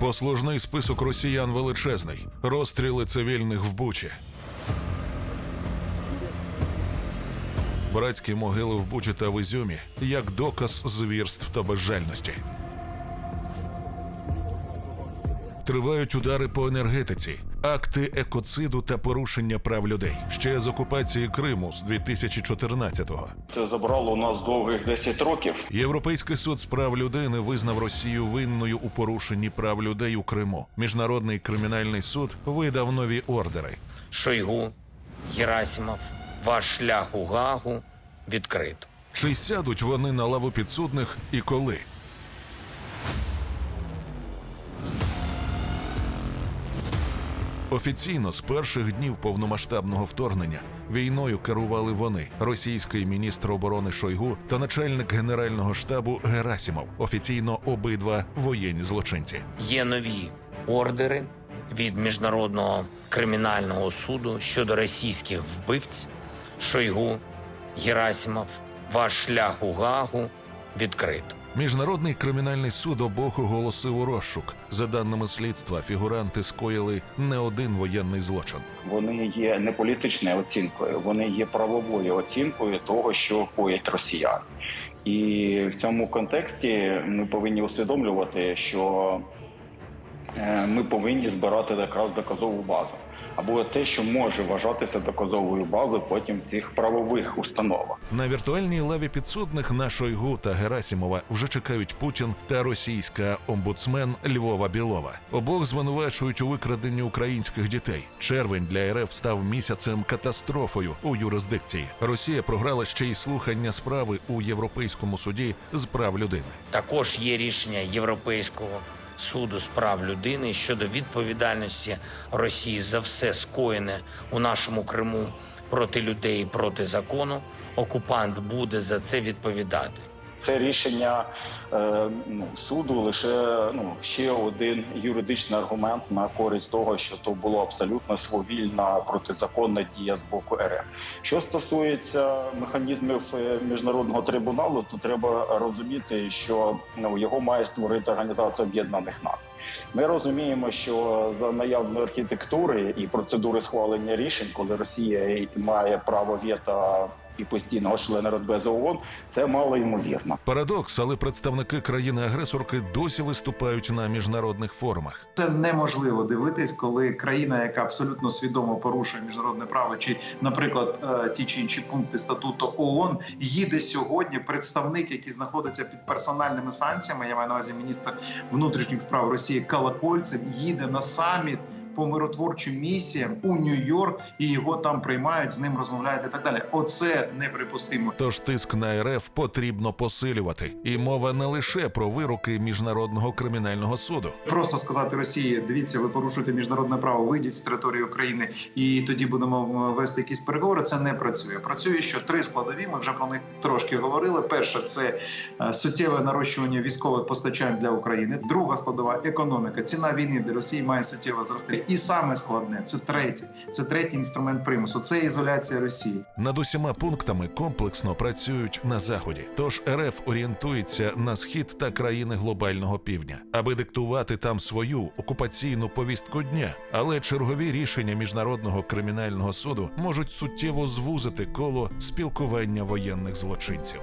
Послужний список росіян величезний, розстріли цивільних в Бучі. Братські могили в Бучі та в Ізюмі як доказ звірств та безжальності. Тривають удари по енергетиці, акти екоциду та порушення прав людей ще з окупації Криму з 2014-го. Це забрало у нас довгих 10 років. Європейський суд з прав людини визнав Росію винною у порушенні прав людей у Криму. Міжнародний кримінальний суд видав нові ордери. Шойгу, Герасимов, ваш шлях у Гагу відкрито. Чи сядуть вони на лаву підсудних і коли? Офіційно з перших днів повномасштабного вторгнення війною керували вони, російський міністр оборони Шойгу та начальник генерального штабу Герасімов. Офіційно обидва воєнні злочинці. Є нові ордери від Міжнародного кримінального суду щодо російських вбивць. Шойгу, Герасимов, ваш шлях у Гагу відкрито. Міжнародний кримінальний суд обох оголосив у розшук. За даними слідства, фігуранти скоїли не один воєнний злочин. Вони є не політичною оцінкою, вони є правовою оцінкою того, що коять росіяни. І в цьому контексті ми повинні усвідомлювати, що е, ми повинні збирати якраз доказову базу. Або те, що може вважатися доказовою базою потім в цих правових установах. На віртуальній лаві підсудних на Шойгу та Герасімова вже чекають Путін та російська омбудсмен Львова Білова. Обох звинувачують у викраденні українських дітей. Червень для РФ став місяцем катастрофою у юрисдикції. Росія програла ще й слухання справи у Європейському суді з прав людини. Також є рішення Європейського суду з прав людини щодо відповідальності Росії за все скоєне у нашому Криму проти людей, проти закону. Окупант буде за це відповідати. Це рішення е, ну, суду лише ну ще один юридичний аргумент на користь того, що то було абсолютно свовільна протизаконна дія з боку РФ. Що стосується механізмів е, міжнародного трибуналу, то треба розуміти, що ну його має створити Організація Об'єднаних Націй. Ми розуміємо, що за наявної архітектури і процедури схвалення рішень, коли Росія має право вето і постійного члена Радбезу ООН, це мало ймовірно. Парадокс, але представники країни-агресорки досі виступають на міжнародних форумах. Це неможливо дивитись, коли країна, яка абсолютно свідомо порушує міжнародне право, чи, наприклад, е, ті чи інші пункти статуту ООН, їде сьогодні представник, який знаходиться під персональними санкціями. Я маю на увазі міністр внутрішніх справ Росії Калакольцев, їде на саміт. По миротворчим місіям у Нью-Йорк і його там приймають, з ним розмовляють і так далі. Оце неприпустимо. Тож тиск на РФ потрібно посилювати, і мова не лише про вироки міжнародного кримінального суду. Просто сказати Росії, дивіться, ви порушуєте міжнародне право, вийдіть з території України, і тоді будемо вести якісь переговори. Це не працює. Працює що три складові. Ми вже про них трошки говорили. Перше це е, суттєве нарощування військових постачань для України. Друга складова економіка. Ціна війни для Росії має суттєво зрости. І саме складне це третє. Це третій інструмент примусу. Це ізоляція Росії. Над усіма пунктами комплексно працюють на заході. Тож РФ орієнтується на схід та країни глобального півдня, аби диктувати там свою окупаційну повістку дня. Але чергові рішення міжнародного кримінального суду можуть суттєво звузити коло спілкування воєнних злочинців.